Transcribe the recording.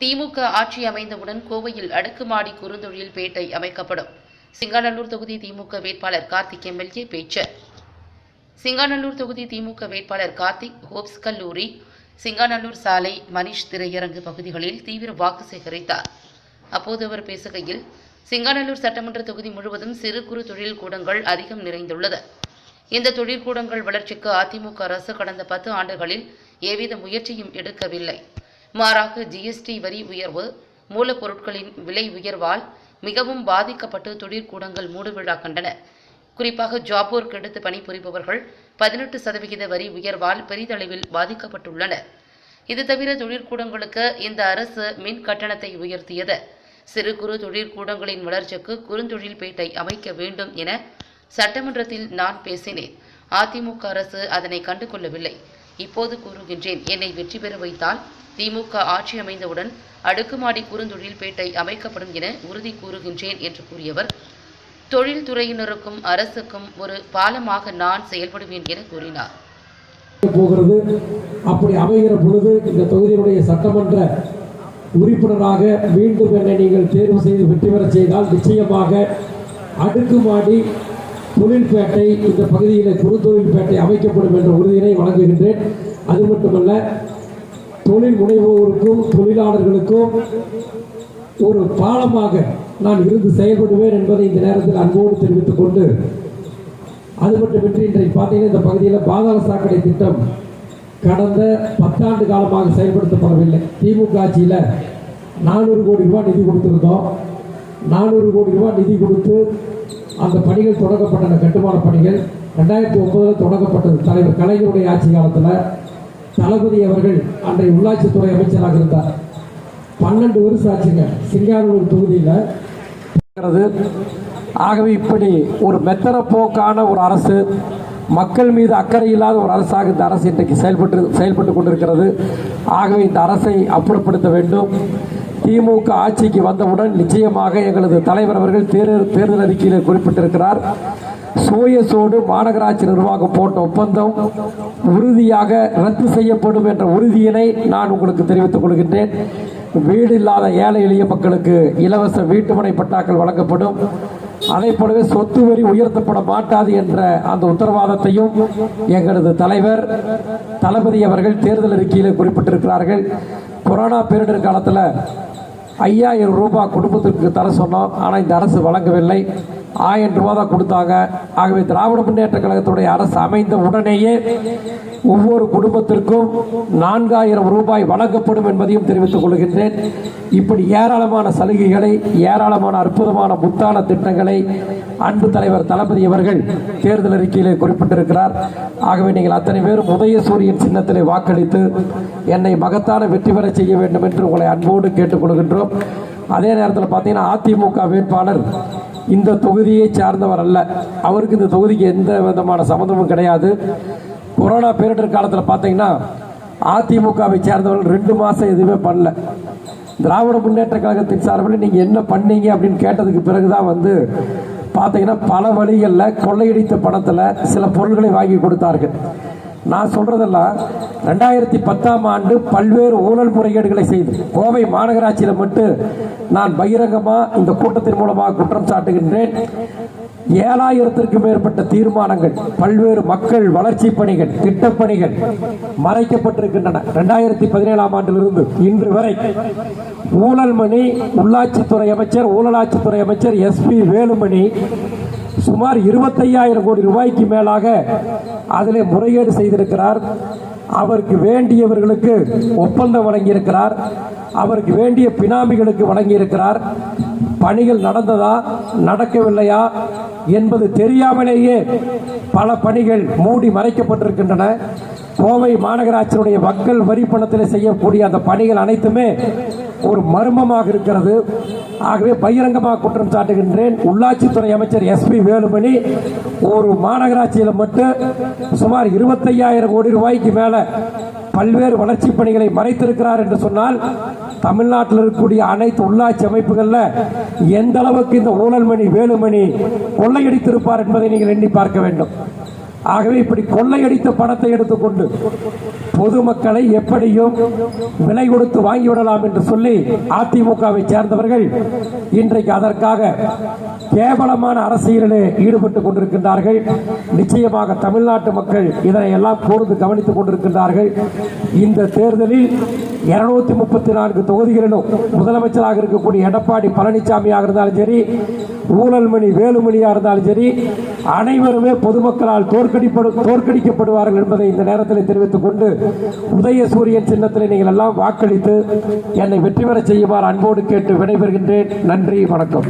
திமுக ஆட்சி அமைந்தவுடன் கோவையில் அடுக்குமாடி குறுந்தொழில் பேட்டை அமைக்கப்படும். சிங்காநல்லூர் தொகுதி திமுக வேட்பாளர் கார்த்திக் எம்எல்ஏ பேச்சு. சிங்காநல்லூர் தொகுதி திமுக வேட்பாளர் கார்த்திக் ஹோப்ஸ் கல்லூரி சிங்காநல்லூர் சாலை மணிஷ் திரையரங்கு பகுதிகளில் தீவிர வாக்கு சேகரித்தார். அப்போது அவர் பேசுகையில் சிங்காநல்லூர் சட்டமன்ற தொகுதி முழுவதும் சிறு குறு தொழில் கூடங்கள் அதிகம் நிறைந்துள்ளது. இந்த தொழிற்கூடங்கள் வளர்ச்சிக்கு அதிமுக அரசு கடந்த பத்து ஆண்டுகளில் எவ்வித முயற்சியும் எடுக்கவில்லை. மாறாக ஜிஎஸ்டி வரி உயர்வு மூலப்பொருட்களின் விலை உயர்வால் மிகவும் பாதிக்கப்பட்டு தொழிற்கூடங்கள் மூடுவிழா கண்டன. குறிப்பாக ஜாப் ஒர்க் எடுத்து பணிபுரிபவர்கள் பதினெட்டு சதவிகித வரி உயர்வால் பெரிதளவில் பாதிக்கப்பட்டுள்ளனர் இது தவிர தொழிற்கூடங்களுக்கு இந்த அரசு மின் கட்டணத்தை உயர்த்தியது. சிறு குறு தொழிற்கூடங்களின் வளர்ச்சிக்கு குறுந்தொழில் பேட்டை அமைக்க வேண்டும் என சட்டமன்றத்தில் நான் பேசினேன். அதிமுக அரசு அதனை கண்டுகொள்ளவில்லை. இப்போது கூறுகின்றேன். என்னை வெற்றி பெற வைத்தால் திமுக ஆட்சி அமைந்தவுடன் அடுக்குமாடி குறுந்தொழில் பேட்டை அமைக்கப்படும் என உறுதி கூறுகின்றேன் என்று கூறியவர். தொழில்துறையினருக்கும் அரசுக்கும் ஒரு பாலமாக நான் செயல்படுவேன் என கூறினார். போகிறது. அப்படி அமைகிற பொழுது இந்த தொகுதியினுடைய சட்டமன்ற உறுப்பினராக மீண்டும் என்னை நீங்கள் தேர்வு செய்து வெற்றி பெற செய்தால் நிச்சயமாக அடுக்குமாடி தொழில்பேட்டை இந்த பகுதியில் குறுந்தொழில்பேட்டை அமைக்கப்படும் என்ற உறுதியினை வழங்குகின்றேன். அது மட்டுமல்ல தொழில் முனைவோருக்கும் தொழிலாளர்களுக்கும் ஒரு பாலமாக நான் இருந்து செயல்படுவேன் என்பதை இந்த நேரத்தில் அன்போடு தெரிவித்துக் கொண்டு அது மட்டுமின்றி இன்றைக்கு பார்த்தீங்கன்னா இந்த பகுதியில் பாதாள சாக்கடை திட்டம் கடந்த பத்தாண்டு காலமாக செயல்படுத்தப்படவில்லை. திமுக ஆட்சியில் நானூறு கோடி ரூபாய் நிதி கொடுத்துருந்தோம். நானூறு கோடி ரூபாய் நிதி கொடுத்து அந்த பணிகள் தொடங்கப்பட்டன கட்டுமான பணிகள். ரெண்டாயிரத்தி ஒன்பதில் தொடங்கப்பட்டது. தலைவர் கலைஞருடைய ஆட்சி காலத்தில் தளபதி அவர்கள் அன்றைய உள்ளாட்சித்துறை அமைச்சராக இருந்தார். பன்னெண்டு வருஷம் ஆச்சுங்க. சிங்காரூர் தொகுதியில். இருக்கிறது. ஆகவே இப்படி ஒரு மெத்தன போக்கான ஒரு அரசு மக்கள் மீது அக்கறை இல்லாத ஒரு அரசாக இந்த அரசு இன்றைக்கு செயல்பட்டு செயல்பட்டு கொண்டிருக்கிறது. ஆகவே இந்த அரசை அப்புறப்படுத்த வேண்டும். திமுக ஆட்சிக்கு வந்தவுடன் நிச்சயமாக எங்களது தலைவர் அவர்கள் தேர்தல் தேர்தல் அறிக்கையில் குறிப்பிட்டிருக்கிறார். சோயசோடு மாநகராட்சி நிர்வாகம் போட்ட ஒப்பந்தம் உறுதியாக ரத்து செய்யப்படும் என்ற உறுதியினை நான் உங்களுக்கு தெரிவித்துக் கொள்கின்றேன். வீடு இல்லாத ஏழை எளிய மக்களுக்கு இலவச வீட்டுமனை பட்டாக்கள் வழங்கப்படும். அதே போலவே சொத்து வரி உயர்த்தப்பட மாட்டாது என்ற அந்த உத்தரவாதத்தையும் எங்களது தலைவர் தளபதி அவர்கள் தேர்தல் அறிக்கையில் குறிப்பிட்டிருக்கிறார்கள். கொரோனா பேரிடர் காலத்தில் ஐயாயிரம் ரூபாய் குடும்பத்திற்கு தர சொன்னோம். ஆனால் இந்த அரசு வழங்கவில்லை. ஆயிரம் ரூபா தான் கொடுத்தாங்க. ஆகவே திராவிட முன்னேற்ற கழகத்துடைய அரசு அமைந்த உடனேயே ஒவ்வொரு குடும்பத்திற்கும் நான்காயிரம் ரூபாய் வழங்கப்படும் என்பதையும் தெரிவித்துக் கொள்கின்றேன். இப்படி ஏராளமான சலுகைகளை ஏராளமான அற்புதமான முத்தான திட்டங்களை அன்பு தலைவர் தளபதி அவர்கள் தேர்தல் அறிக்கையிலே குறிப்பிட்டிருக்கிறார். ஆகவே நீங்கள் அத்தனை பேரும் உதயசூரியன் சின்னத்திலே வாக்களித்து என்னை மகத்தான வெற்றி பெற செய்ய வேண்டும் என்று உங்களை அன்போடு கேட்டுக்கொள்கின்றோம் அதே நேரத்தில் பார்த்தீங்கன்னா அதிமுக வேட்பாளர் இந்த தொகுதியை சார்ந்தவர் அல்ல. அவருக்கு இந்த தொகுதிக்கு எந்த விதமான சம்மந்தமும் கிடையாது. கொரோனா பேரிடர் காலத்தில் பார்த்தீங்கன்னா அதிமுகவை சேர்ந்தவர்கள் ரெண்டு மாதம் எதுவுமே பண்ணல. திராவிட முன்னேற்ற கழகத்தின் சார்பில் நீங்கள் என்ன பண்ணீங்க அப்படின்னு கேட்டதுக்கு பிறகு தான் வந்து பார்த்தீங்கன்னா பல வழிகளில் கொள்ளையடித்த பணத்தில் சில பொருள்களை வாங்கி கொடுத்தார்கள். நான் சொல்றதெல்லாம் ரெண்டாயிரத்தி பத்தாம் ஆண்டு பல்வேறு ஊழல் முறைகேடுகளை செய்து கோவை மாநகராட்சியில் மட்டும் நான் பகிரங்கமாக இந்த கூட்டத்தின் மூலமாக குற்றம் சாட்டுகின்றேன். ஏழாயிரத்திற்கும் மேற்பட்ட தீர்மானங்கள் பல்வேறு மக்கள் வளர்ச்சி பணிகள் திட்டப்பணிகள் மறைக்கப்பட்டிருக்கின்றன. ரெண்டாயிரத்தி பதினேழாம் ஆண்டிலிருந்து இன்று வரை ஊழல் மணி உள்ளாட்சித்துறை அமைச்சர் ஊழலாட்சித்துறை அமைச்சர் எஸ்பி வேலுமணி சுமார் இருபத்தையாயிரம் கோடி ரூபாய்க்கு மேலாக அதிலே முறைகேடு செய்திருக்கிறார். அவருக்கு வேண்டியவர்களுக்கு ஒப்பந்தம் வழங்கியிருக்கிறார். அவருக்கு வேண்டிய பினாமிகளுக்கு வழங்கியிருக்கிறார். பணிகள் நடந்ததா நடக்கவில்லையா என்பது தெரியாமலேயே பல பணிகள் மூடி மறைக்கப்பட்டிருக்கின்றன. கோவை மாநகராட்சியினுடைய மக்கள் வரி பணத்தில் செய்யக்கூடிய அந்த பணிகள் அனைத்துமே ஒரு மர்மமாக இருக்கிறது. ஆகவே பகிரங்கமாக குற்றம் சாட்டுகின்றேன். உள்ளாட்சித்துறை அமைச்சர் எஸ்பி வேலுமணி ஒரு மாநகராட்சியில் மட்டும் சுமார் இருபத்தையாயிரம் கோடி ரூபாய்க்கு மேலே பல்வேறு வளர்ச்சி பணிகளை மறைத்திருக்கிறார் என்று சொன்னால் தமிழ்நாட்டில் இருக்கக்கூடிய அனைத்து உள்ளாட்சி அமைப்புகளில் எந்த அளவுக்கு இந்த ஊழல்மணி வேலுமணி கொள்ளையடித்திருப்பார் என்பதை நீங்கள் எண்ணி பார்க்க வேண்டும். ஆகவே இப்படி கொள்ளையடித்த பணத்தை எடுத்துக்கொண்டு பொதுமக்களை எப்படியும் விலை கொடுத்து வாங்கிவிடலாம் என்று சொல்லி அதிமுகவை சேர்ந்தவர்கள் இன்றைக்கு அதற்காக கேவலமான அரசியலிலே ஈடுபட்டுக் கொண்டிருக்கின்றார்கள். நிச்சயமாக தமிழ்நாட்டு மக்கள் இதனை எல்லாம் கூர்ந்து கவனித்துக் கொண்டிருக்கின்றார்கள். இந்த தேர்தலில் இருநூத்தி முப்பத்தி நான்கு தொகுதிகளிலும் முதலமைச்சராக இருக்கக்கூடிய எடப்பாடி பழனிசாமியாக இருந்தாலும் சரி ஊழல்மணி வேலுமணியாக இருந்தாலும் சரி அனைவருமே பொதுமக்களால் தோற்கடிப்படு தோற்கடிக்கப்படுவார்கள் என்பதை இந்த நேரத்தில் தெரிவித்துக் கொண்டு உதயசூரியன் சின்னத்தில் நீங்கள் எல்லாம் வாக்களித்து என்னை வெற்றி பெறச் செய்யுமாறு அன்போடு கேட்டு விடைபெறுகின்றேன். நன்றி வணக்கம்.